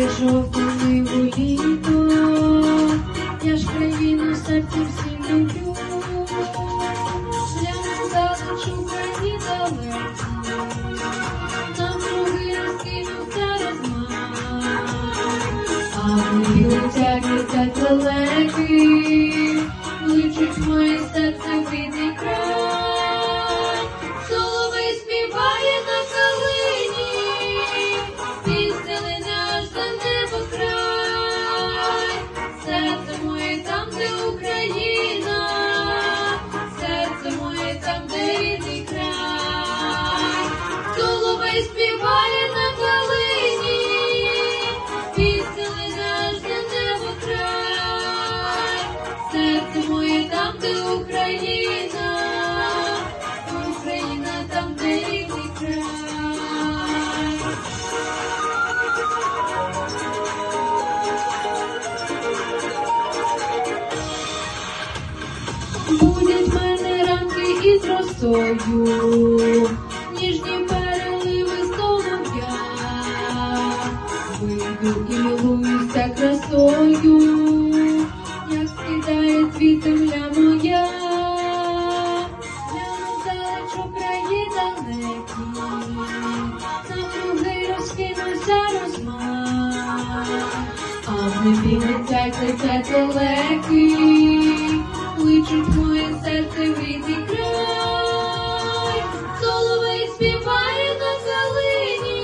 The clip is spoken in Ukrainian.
жовтневу літо, я ж країну серцем всім люблю. Гляну далеч Україні далекі, навкруги розкинувся розмах. А вони летять, летять далекі, личить моє серце в рідний моє Україна, Україна там, де рідний край. Будять мене ранки із росою, ніжні переливи солов'я, вийду і милуюся красою, А в небі летять, летять далекі, кличуть моє серце в рідний край. Соловей співає на калині,